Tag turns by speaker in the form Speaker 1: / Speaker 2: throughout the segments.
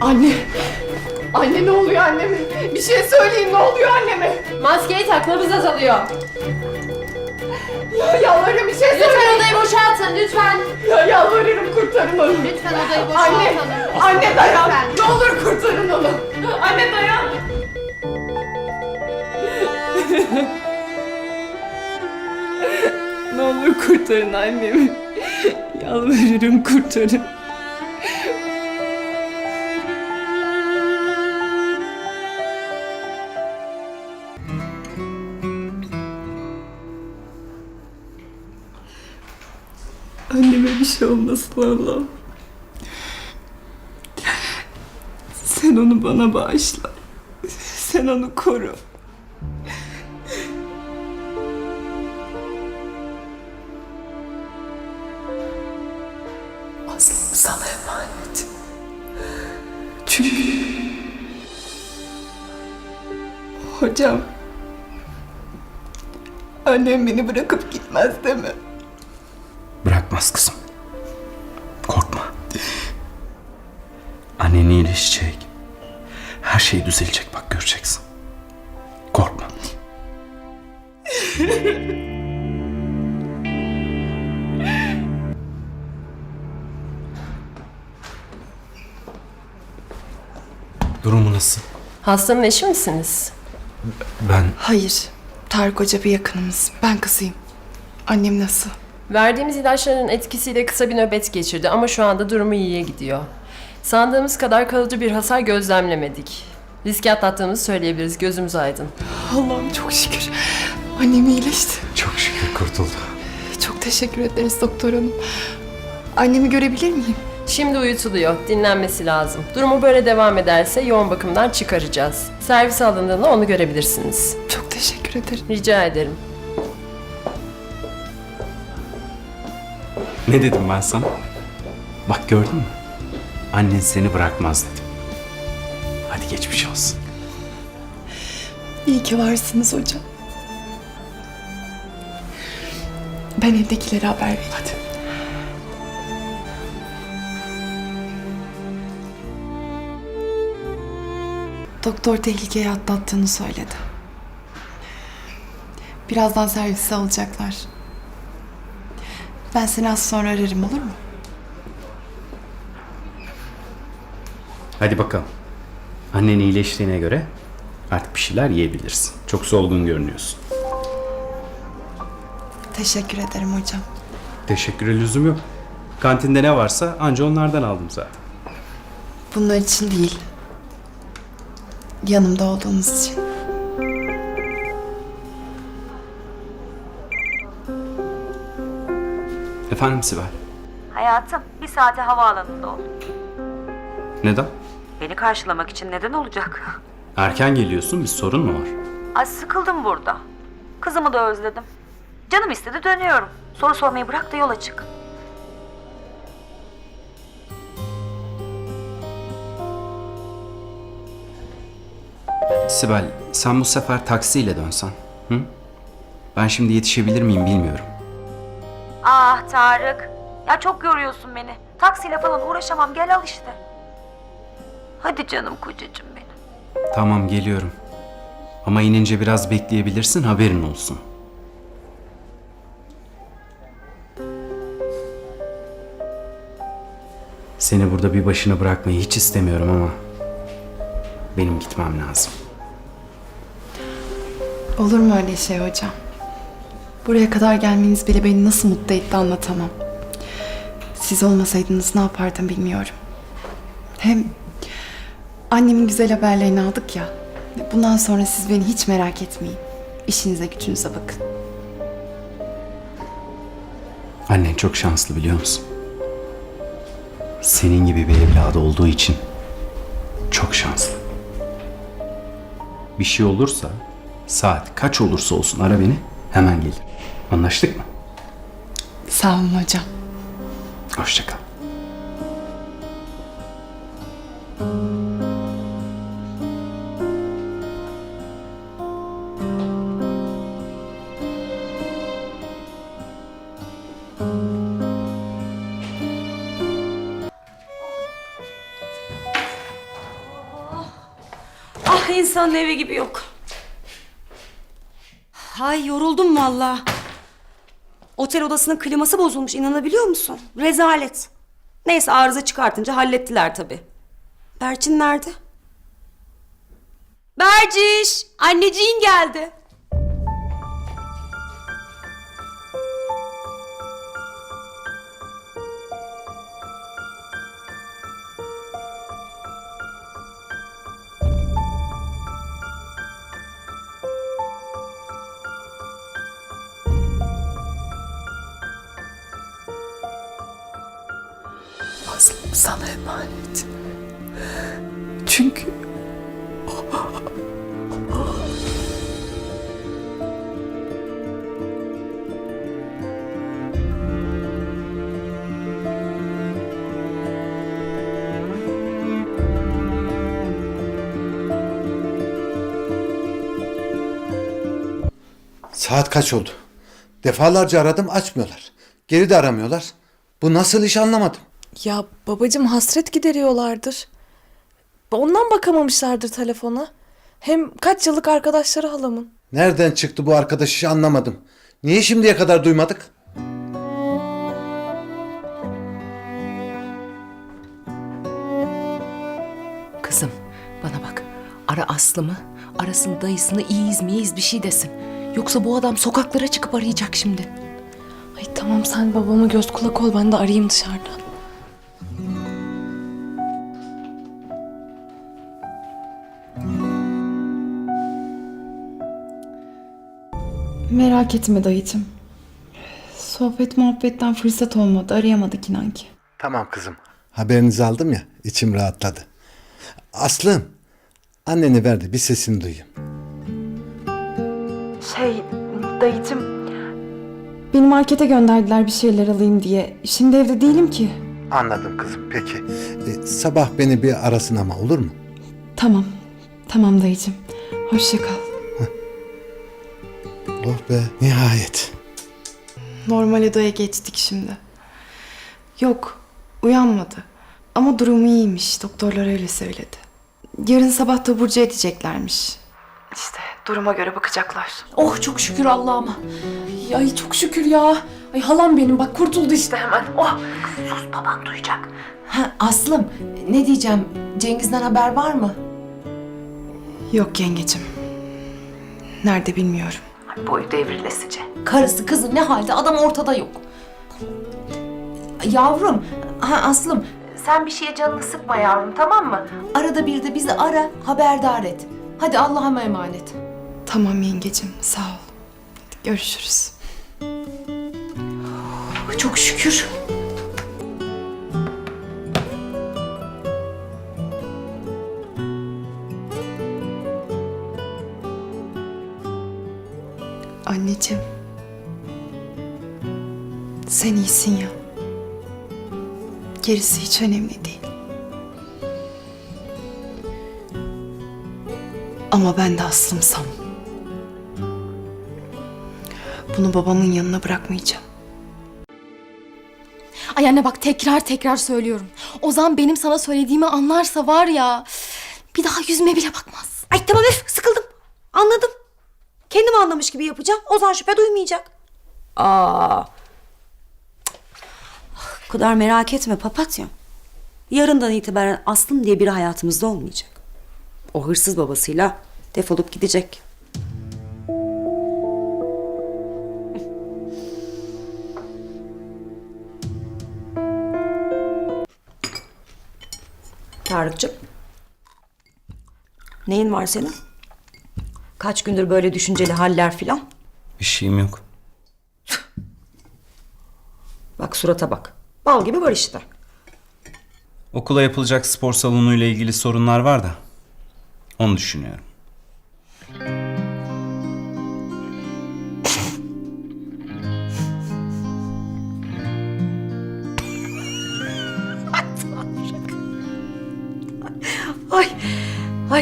Speaker 1: Anne. Anne ne oluyor anneme? Bir şey söyleyin ne oluyor anneme?
Speaker 2: Maskeyi tak nabız azalıyor.
Speaker 1: Ya yalvarırım bir şey
Speaker 2: Lütfen
Speaker 1: söyleyin.
Speaker 2: odayı boşaltın lütfen.
Speaker 1: Ya yalvarırım kurtarın onu.
Speaker 2: Lütfen odayı
Speaker 1: Anne,
Speaker 2: boşaltalım.
Speaker 1: anne dayan.
Speaker 2: Lütfen.
Speaker 1: Ne olur kurtarın onu. Anne dayan. ne olur kurtarın annemi. Yalvarırım kurtarın. Şey olmasın Allah'ım. Sen onu bana bağışla. Sen onu koru. Aslım sana emanet. Çünkü... Hocam... Annem beni bırakıp gitmez değil mi?
Speaker 3: Bırakmaz kızım. Annen iyileşecek. Her şey düzelecek bak göreceksin. Korkma. Durumu nasıl?
Speaker 2: Hastanın eşi misiniz?
Speaker 3: Ben
Speaker 1: Hayır. Tarık Hoca bir yakınımız. Ben kızıyım. Annem nasıl?
Speaker 2: Verdiğimiz ilaçların etkisiyle kısa bir nöbet geçirdi ama şu anda durumu iyiye gidiyor. Sandığımız kadar kalıcı bir hasar gözlemlemedik. Riski atlattığımızı söyleyebiliriz. Gözümüz aydın.
Speaker 1: Allah'ım çok şükür. Annem iyileşti.
Speaker 3: çok şükür kurtuldum.
Speaker 1: Çok teşekkür ederiz doktor hanım. Annemi görebilir miyim?
Speaker 2: Şimdi uyutuluyor. Dinlenmesi lazım. Durumu böyle devam ederse yoğun bakımdan çıkaracağız. Servise alındığında onu görebilirsiniz.
Speaker 1: Çok teşekkür ederim.
Speaker 2: Rica ederim.
Speaker 3: Ne dedim ben sana? Bak gördün mü? Annen seni bırakmaz dedim. Hadi geçmiş olsun.
Speaker 1: İyi ki varsınız hocam. Ben evdekilere haber vereyim.
Speaker 3: Hadi.
Speaker 1: Doktor tehlikeyi atlattığını söyledi. Birazdan servise alacaklar. Ben seni az sonra ararım olur mu?
Speaker 3: Hadi bakalım. Annen iyileştiğine göre artık bir şeyler yiyebilirsin. Çok solgun görünüyorsun.
Speaker 1: Teşekkür ederim hocam.
Speaker 3: Teşekküre lüzum yok. Kantinde ne varsa anca onlardan aldım zaten.
Speaker 1: Bunlar için değil. Yanımda olduğunuz için.
Speaker 3: Efendim Sibel.
Speaker 4: Hayatım bir saate havaalanında ol.
Speaker 3: Neden?
Speaker 4: Beni karşılamak için neden olacak?
Speaker 3: Erken geliyorsun bir sorun mu var?
Speaker 4: Ay sıkıldım burada. Kızımı da özledim. Canım istedi dönüyorum. Soru sormayı bırak da yola çık.
Speaker 3: Sibel sen bu sefer taksiyle dönsen. Hı? Ben şimdi yetişebilir miyim bilmiyorum.
Speaker 4: Ah Tarık. Ya çok yoruyorsun beni. Taksiyle falan uğraşamam gel al işte. Hadi canım kocacığım benim.
Speaker 3: Tamam geliyorum. Ama inince biraz bekleyebilirsin haberin olsun. Seni burada bir başına bırakmayı hiç istemiyorum ama benim gitmem lazım.
Speaker 1: Olur mu öyle şey hocam? Buraya kadar gelmeniz bile beni nasıl mutlu etti anlatamam. Siz olmasaydınız ne yapardım bilmiyorum. Hem annemin güzel haberlerini aldık ya. Bundan sonra siz beni hiç merak etmeyin. İşinize gücünüze bakın.
Speaker 3: Annen çok şanslı biliyor musun? Senin gibi bir evladı olduğu için çok şanslı. Bir şey olursa saat kaç olursa olsun ara beni hemen gelir. Anlaştık mı?
Speaker 1: Sağ olun hocam.
Speaker 3: Hoşça
Speaker 4: insanın evi gibi yok. Ay yoruldum valla. Otel odasının kliması bozulmuş inanabiliyor musun? Rezalet. Neyse arıza çıkartınca hallettiler tabii. Berçin nerede? Berciş! Anneciğin geldi.
Speaker 5: Saat kaç oldu? Defalarca aradım açmıyorlar. Geri de aramıyorlar. Bu nasıl iş anlamadım.
Speaker 6: Ya babacım hasret gideriyorlardır. Ondan bakamamışlardır telefona. Hem kaç yıllık arkadaşları halamın.
Speaker 5: Nereden çıktı bu arkadaş işi anlamadım. Niye şimdiye kadar duymadık?
Speaker 7: Kızım bana bak. Ara Aslı'mı, arasın dayısını iyiyiz miyiz bir şey desin. Yoksa bu adam sokaklara çıkıp arayacak şimdi.
Speaker 6: Ay tamam sen babama göz kulak ol ben de arayayım dışarıdan.
Speaker 1: merak etme dayıcım. Sohbet muhabbetten fırsat olmadı. Arayamadık inan ki.
Speaker 5: Tamam kızım. Haberinizi aldım ya içim rahatladı. Aslım anneni verdi bir sesini duyayım.
Speaker 1: Şey dayıcım. Beni markete gönderdiler bir şeyler alayım diye. Şimdi evde değilim ki.
Speaker 5: Anladım kızım peki. Ee, sabah beni bir arasın ama olur mu?
Speaker 1: Tamam. Tamam dayıcım. Hoşça kal.
Speaker 5: Oh be nihayet.
Speaker 1: Normal odaya geçtik şimdi. Yok, uyanmadı. Ama durumu iyiymiş. Doktorlar öyle söyledi. Yarın sabah taburcu edeceklermiş. İşte duruma göre bakacaklar.
Speaker 6: Oh çok şükür Allah'ıma. Ay, Ay çok şükür ya. Ay halam benim bak kurtuldu işte hemen. Oh.
Speaker 7: Ha Aslım ne diyeceğim Cengiz'den haber var mı?
Speaker 1: Yok yengecim. Nerede bilmiyorum.
Speaker 7: Boyu devrilesice. Karısı kızı ne halde adam ortada yok. Yavrum, ha Aslım sen bir şeye canını sıkma yavrum tamam mı? Arada bir de bizi ara haberdar et. Hadi Allah'a emanet.
Speaker 1: Tamam yengecim, sağ ol. Hadi görüşürüz.
Speaker 7: Çok şükür.
Speaker 1: Anneciğim. Sen iyisin ya. Gerisi hiç önemli değil. Ama ben de aslımsam. Bunu babamın yanına bırakmayacağım.
Speaker 8: Ay anne bak tekrar tekrar söylüyorum. Ozan benim sana söylediğimi anlarsa var ya bir daha yüzüme bile bakmaz.
Speaker 4: Ay tamam öf sıkıldım. Anladım. Kendim anlamış gibi yapacağım. Ozan şüphe duymayacak. Aa. O kadar merak etme papatya. Yarından itibaren Aslım diye biri hayatımızda olmayacak. O hırsız babasıyla defolup gidecek. Tarık'cığım. Neyin var senin? Kaç gündür böyle düşünceli haller filan?
Speaker 3: Bir şeyim yok.
Speaker 4: Bak surata bak. Bal gibi var işte.
Speaker 3: Okula yapılacak spor salonuyla ilgili sorunlar var da. Onu düşünüyorum.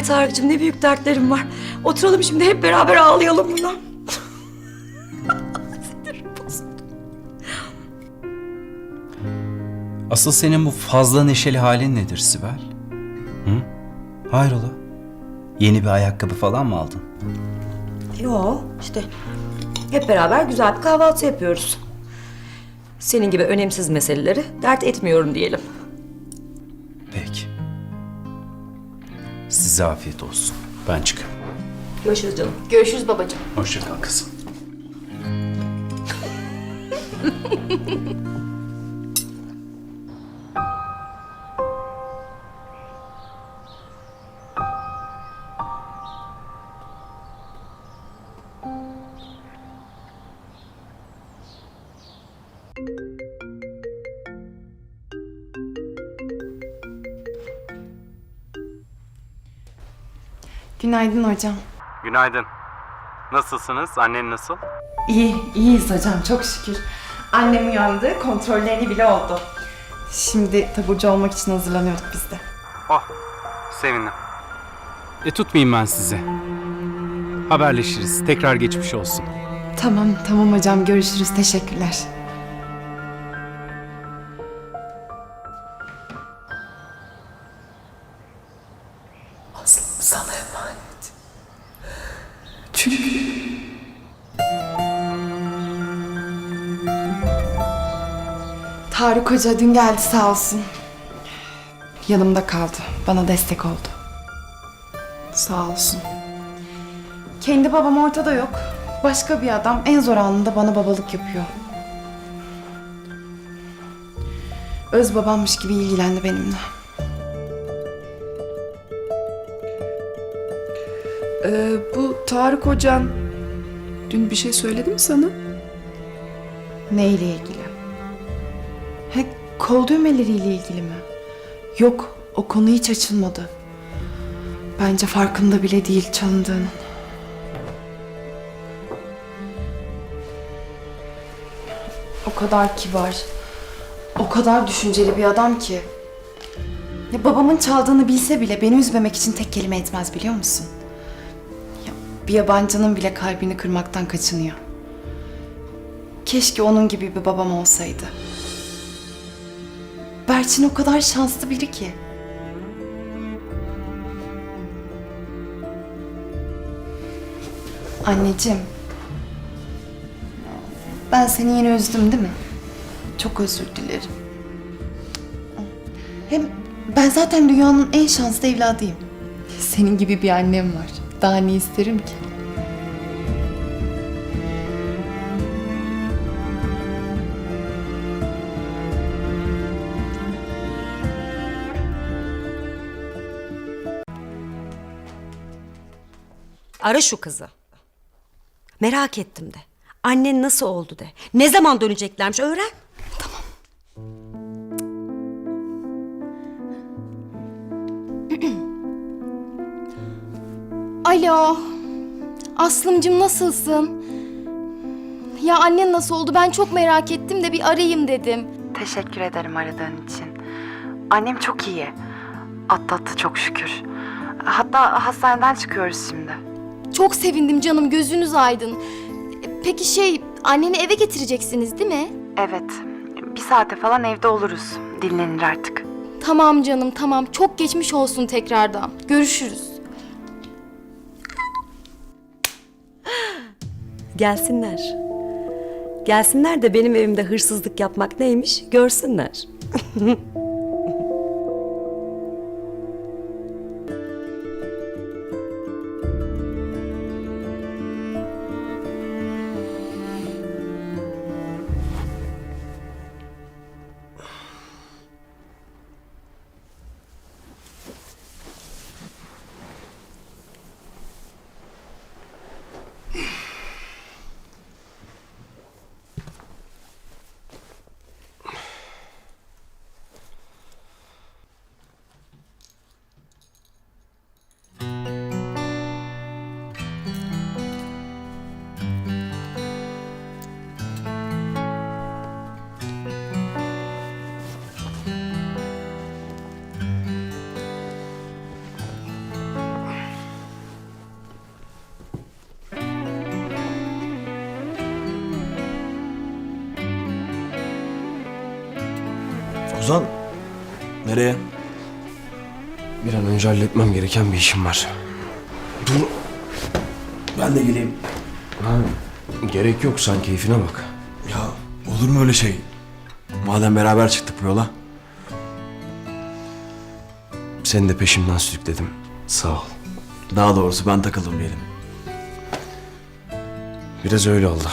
Speaker 4: Ay Tarık'cığım ne büyük dertlerim var. Oturalım şimdi hep beraber ağlayalım buna.
Speaker 3: Asıl senin bu fazla neşeli halin nedir Sibel? Hı? Hayrola?
Speaker 9: Yeni bir ayakkabı falan mı aldın?
Speaker 4: Yo işte hep beraber güzel bir kahvaltı yapıyoruz. Senin gibi önemsiz meseleleri dert etmiyorum diyelim.
Speaker 9: Size afiyet olsun. Ben çıkıyorum.
Speaker 4: Görüşürüz canım.
Speaker 8: Görüşürüz babacığım.
Speaker 3: Hoşça kal kızım.
Speaker 1: Günaydın hocam.
Speaker 3: Günaydın. Nasılsınız? Annen nasıl?
Speaker 1: İyi, iyiyiz hocam çok şükür. Annem uyandı, kontrolleri bile oldu. Şimdi taburcu olmak için hazırlanıyorduk biz de.
Speaker 3: Oh, sevindim. E tutmayayım ben sizi. Haberleşiriz. Tekrar geçmiş olsun.
Speaker 1: Tamam, tamam hocam görüşürüz. Teşekkürler. Hoca dün geldi sağ olsun. Yanımda kaldı. Bana destek oldu. Sağ olsun. Kendi babam ortada yok. Başka bir adam en zor anında bana babalık yapıyor. Öz babammış gibi ilgilendi benimle.
Speaker 10: Ee, bu Tarık Hocan dün bir şey söyledi mi sana?
Speaker 1: Neyle ilgili? Kol düğmeleriyle ilgili mi? Yok, o konu hiç açılmadı. Bence farkında bile değil çalındığının. O kadar kibar, o kadar düşünceli bir adam ki. Ya babamın çaldığını bilse bile beni üzmemek için tek kelime etmez biliyor musun? Ya, bir yabancının bile kalbini kırmaktan kaçınıyor. Keşke onun gibi bir babam olsaydı. Berçin o kadar şanslı biri ki. Anneciğim. Ben seni yine üzdüm değil mi? Çok özür dilerim. Hem ben zaten dünyanın en şanslı evladıyım. Senin gibi bir annem var. Daha ne isterim ki?
Speaker 4: Ara şu kızı. Merak ettim de. Annen nasıl oldu de. Ne zaman döneceklermiş öğren.
Speaker 8: Alo. Aslımcım nasılsın? Ya annen nasıl oldu? Ben çok merak ettim de bir arayayım dedim.
Speaker 1: Teşekkür ederim aradığın için. Annem çok iyi. Atlattı çok şükür. Hatta hastaneden çıkıyoruz şimdi.
Speaker 8: Çok sevindim canım. Gözünüz aydın. Peki şey, anneni eve getireceksiniz değil mi?
Speaker 1: Evet. Bir saate falan evde oluruz. Dinlenir artık.
Speaker 8: Tamam canım, tamam. Çok geçmiş olsun tekrardan. Görüşürüz.
Speaker 4: Gelsinler. Gelsinler de benim evimde hırsızlık yapmak neymiş görsünler.
Speaker 11: nereye?
Speaker 12: Bir an önce halletmem gereken bir işim var.
Speaker 11: Dur. Ben de geleyim.
Speaker 12: Gerek yok sen keyfine bak.
Speaker 11: Ya olur mu öyle şey? Madem beraber çıktık bu yola.
Speaker 12: Seni de peşimden sürükledim. Sağ ol.
Speaker 11: Daha doğrusu ben takıldım diyelim.
Speaker 12: Biraz öyle oldu.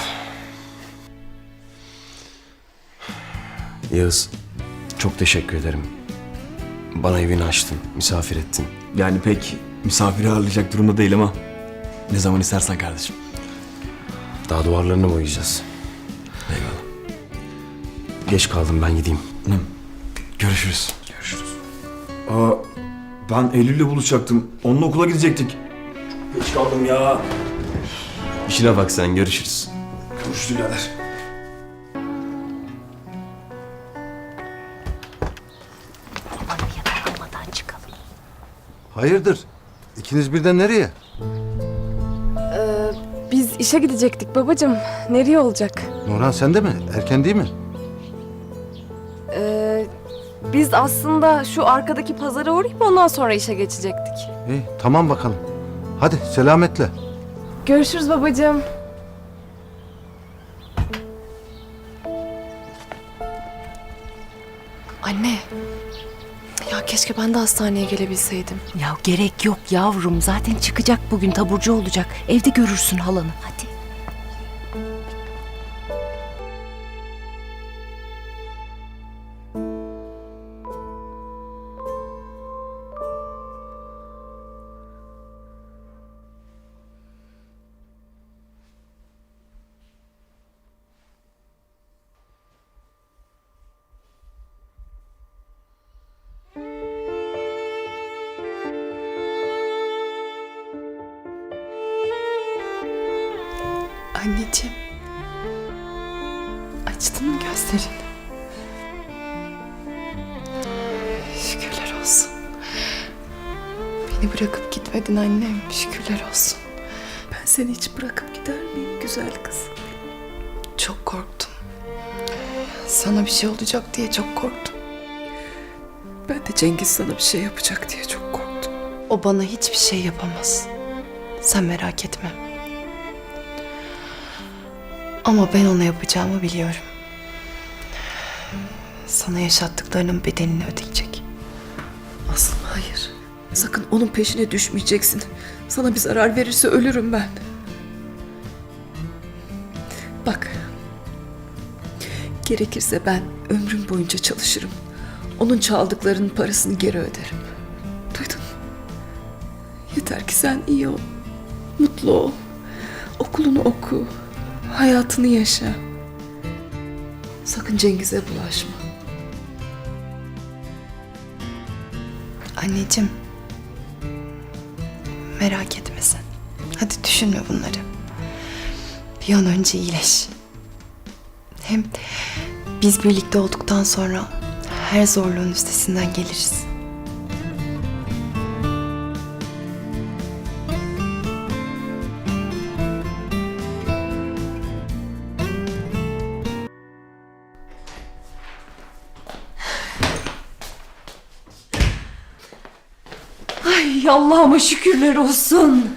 Speaker 12: Yağız, çok teşekkür ederim. Bana evini açtın, misafir ettin.
Speaker 11: Yani pek misafiri ağırlayacak durumda değil ama ne zaman istersen kardeşim.
Speaker 12: Daha duvarlarını boyayacağız.
Speaker 11: Eyvallah.
Speaker 12: Geç kaldım ben gideyim.
Speaker 11: Görüşürüz. Görüşürüz. Aa, ben Eylül'le buluşacaktım. Onunla okula gidecektik. Çok geç kaldım ya.
Speaker 12: İşine bak sen, görüşürüz.
Speaker 11: Görüşürüz birader.
Speaker 5: Hayırdır? İkiniz birden nereye?
Speaker 6: Biz işe gidecektik babacığım. Nereye olacak?
Speaker 5: Nurhan sen de mi? Erken değil mi?
Speaker 6: Ee, biz aslında şu arkadaki pazara uğrayıp ondan sonra işe geçecektik.
Speaker 5: İyi tamam bakalım. Hadi selametle.
Speaker 6: Görüşürüz babacığım. Keşke ben de hastaneye gelebilseydim.
Speaker 7: Ya gerek yok yavrum. Zaten çıkacak bugün taburcu olacak. Evde görürsün halanı. Hadi.
Speaker 1: Anneciğim. Açtın mı gözlerini? Şükürler olsun. Beni bırakıp gitmedin annem. Şükürler olsun.
Speaker 10: Ben seni hiç bırakıp gider miyim güzel kız?
Speaker 1: Çok korktum. Sana bir şey olacak diye çok korktum.
Speaker 10: Ben de Cengiz sana bir şey yapacak diye çok korktum.
Speaker 1: O bana hiçbir şey yapamaz. Sen merak etme. Ama ben ona yapacağımı biliyorum. Sana yaşattıklarının bedelini ödeyecek.
Speaker 10: Aslım hayır. Sakın onun peşine düşmeyeceksin. Sana bir zarar verirse ölürüm ben. Bak. Gerekirse ben ömrüm boyunca çalışırım. Onun çaldıklarının parasını geri öderim. Duydun mu? Yeter ki sen iyi ol. Mutlu ol. Okulunu oku. Hayatını yaşa. Sakın Cengiz'e bulaşma.
Speaker 1: Anneciğim. Merak etme sen. Hadi düşünme bunları. Bir an önce iyileş. Hem biz birlikte olduktan sonra her zorluğun üstesinden geliriz.
Speaker 7: Ay Allah'ıma şükürler olsun.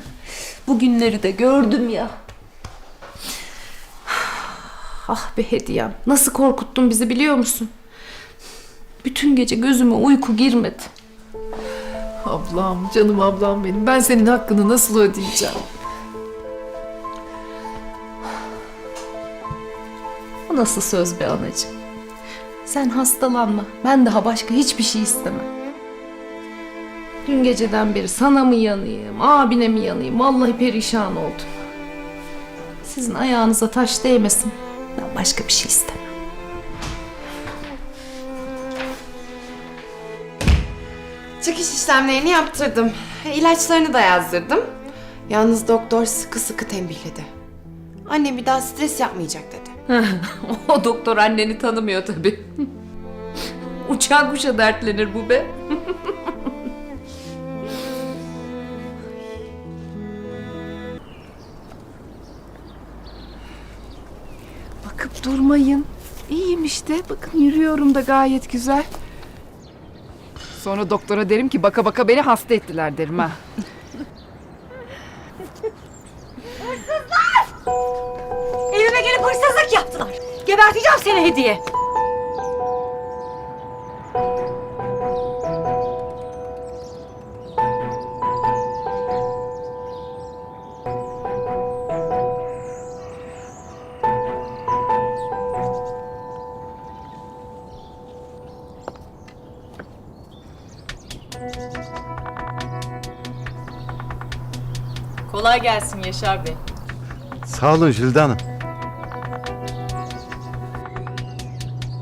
Speaker 7: Bugünleri de gördüm ya. Ah be hediyem. Nasıl korkuttun bizi biliyor musun? Bütün gece gözüme uyku girmedi.
Speaker 10: Ablam, canım ablam benim. Ben senin hakkını nasıl ödeyeceğim?
Speaker 7: O nasıl söz be anacığım? Sen hastalanma. Ben daha başka hiçbir şey istemem. Dün geceden beri sana mı yanayım, abine mi yanayım? Vallahi perişan oldum. Sizin ayağınıza taş değmesin. Ben başka bir şey istemem.
Speaker 1: Çıkış işlemlerini yaptırdım. İlaçlarını da yazdırdım. Yalnız doktor sıkı sıkı tembihledi. Anne bir daha stres yapmayacak dedi.
Speaker 7: o doktor anneni tanımıyor tabii. Uçan kuşa dertlenir bu be.
Speaker 10: Durmayın. İyiyim işte. Bakın yürüyorum da gayet güzel. Sonra doktora derim ki baka baka beni hasta ettiler derim ha.
Speaker 4: Evime gelip hırsızlık yaptılar. Geberteceğim seni hediye.
Speaker 2: Gelsin Yaşar Bey.
Speaker 5: Sağ olun Jülde Hanım.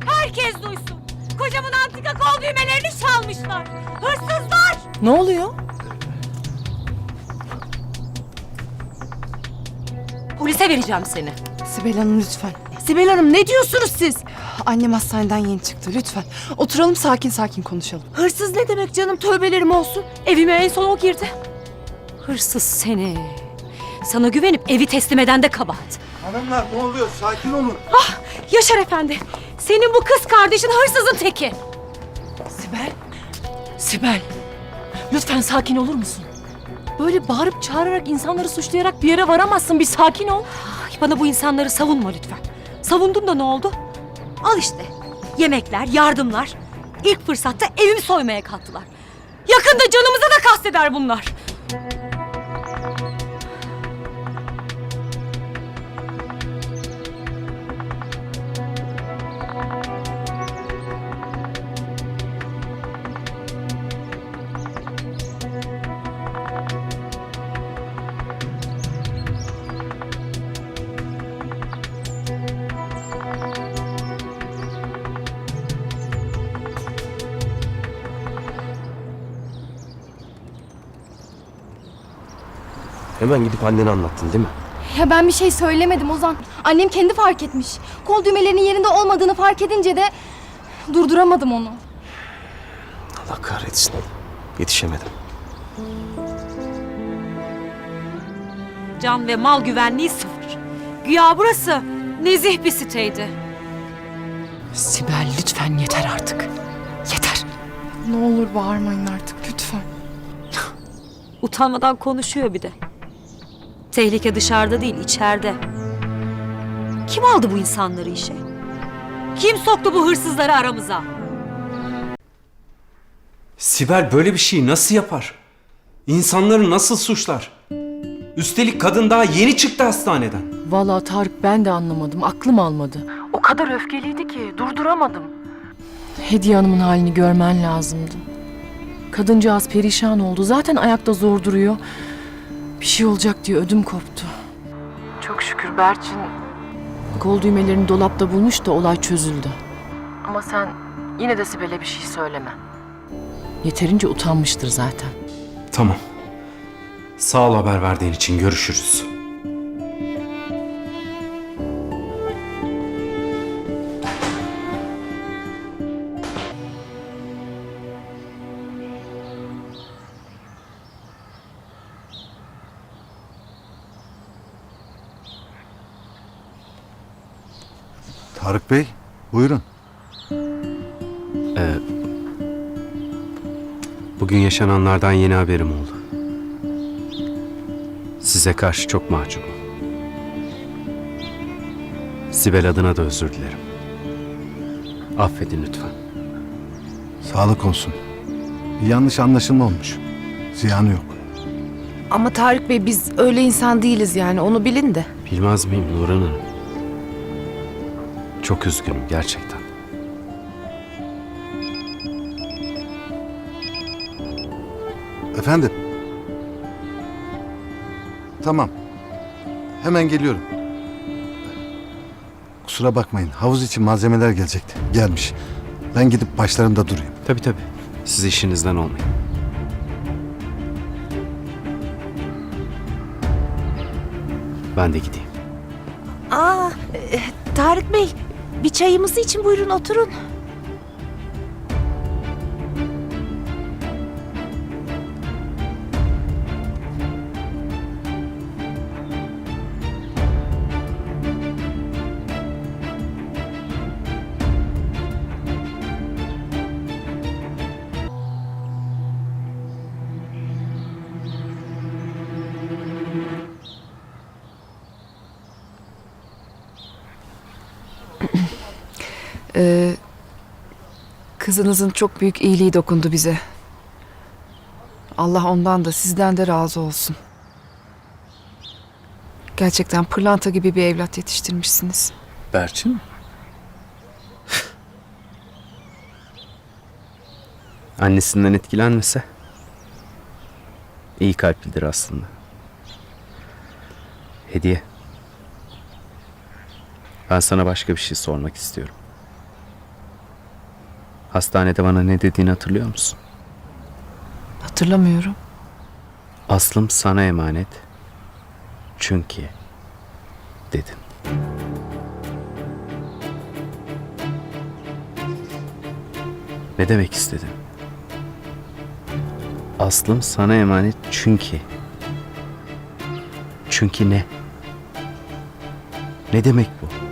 Speaker 4: Herkes duysun. Kocamın antika kol düğmelerini çalmışlar. Hırsızlar.
Speaker 6: Ne oluyor?
Speaker 4: Polise vereceğim seni.
Speaker 1: Sibel Hanım lütfen.
Speaker 6: Sibel Hanım ne diyorsunuz siz?
Speaker 1: Annem hastaneden yeni çıktı lütfen. Oturalım sakin sakin konuşalım.
Speaker 6: Hırsız ne demek canım tövbelerim olsun.
Speaker 4: Evime en son o girdi. Hırsız seni. Sana güvenip evi teslim eden de kabahat.
Speaker 5: Hanımlar ne oluyor? Sakin olun.
Speaker 4: Yaşar Efendi, senin bu kız kardeşin hırsızın teki.
Speaker 6: Sibel. Sibel. Lütfen sakin olur musun? Böyle bağırıp çağırarak insanları suçlayarak bir yere varamazsın. Bir sakin ol.
Speaker 4: Ay, bana bu insanları savunma lütfen. Savundun da ne oldu? Al işte. Yemekler, yardımlar. İlk fırsatta evimi soymaya kalktılar. Yakında canımıza da kasteder bunlar.
Speaker 12: Hemen gidip annene anlattın değil mi?
Speaker 8: Ya ben bir şey söylemedim Ozan. Annem kendi fark etmiş. Kol düğmelerinin yerinde olmadığını fark edince de durduramadım onu.
Speaker 12: Allah kahretsin. Yetişemedim.
Speaker 4: Can ve mal güvenliği sıfır. Güya burası nezih bir siteydi.
Speaker 6: Sibel lütfen yeter artık. Yeter.
Speaker 1: Ne olur bağırmayın artık lütfen.
Speaker 4: Utanmadan konuşuyor bir de. Tehlike dışarıda değil, içeride. Kim aldı bu insanları işe? Kim soktu bu hırsızları aramıza?
Speaker 3: Sibel böyle bir şeyi nasıl yapar? İnsanları nasıl suçlar? Üstelik kadın daha yeni çıktı hastaneden.
Speaker 6: Vallahi Tarık ben de anlamadım. Aklım almadı. O kadar öfkeliydi ki durduramadım. Hediye Hanım'ın halini görmen lazımdı. Kadıncağız perişan oldu. Zaten ayakta zor duruyor. Bir şey olacak diye ödüm koptu. Çok şükür Berçin kol düğmelerini dolapta bulmuş da olay çözüldü. Ama sen yine de Sibel'e bir şey söyleme. Yeterince utanmıştır zaten.
Speaker 3: Tamam. Sağ ol haber verdiğin için görüşürüz.
Speaker 5: Tarık Bey, buyurun.
Speaker 3: Ee, bugün yaşananlardan yeni haberim oldu. Size karşı çok mahcubum. Sibel adına da özür dilerim. Affedin lütfen.
Speaker 5: Sağlık olsun. Bir yanlış anlaşılma olmuş. Ziyanı yok.
Speaker 7: Ama Tarık Bey biz öyle insan değiliz yani onu bilin de.
Speaker 3: Bilmez miyim Nurhan Hanım? Çok üzgünüm gerçekten.
Speaker 5: Efendim? Tamam. Hemen geliyorum. Kusura bakmayın. Havuz için malzemeler gelecekti. Gelmiş. Ben gidip başlarında durayım.
Speaker 3: Tabii tabii. Siz işinizden olmayın. Ben de gideyim.
Speaker 7: Aa e, Tarık Bey bir çayımızı için buyurun oturun.
Speaker 13: Ee, kızınızın çok büyük iyiliği dokundu bize. Allah ondan da sizden de razı olsun. Gerçekten pırlanta gibi bir evlat yetiştirmişsiniz.
Speaker 3: Berçin mi? Annesinden etkilenmese iyi kalplidir aslında. Hediye. Ben sana başka bir şey sormak istiyorum. Hastanede bana ne dediğini hatırlıyor musun?
Speaker 13: Hatırlamıyorum.
Speaker 3: Aslım sana emanet. Çünkü dedin. Ne demek istedin? Aslım sana emanet çünkü. Çünkü ne? Ne demek bu?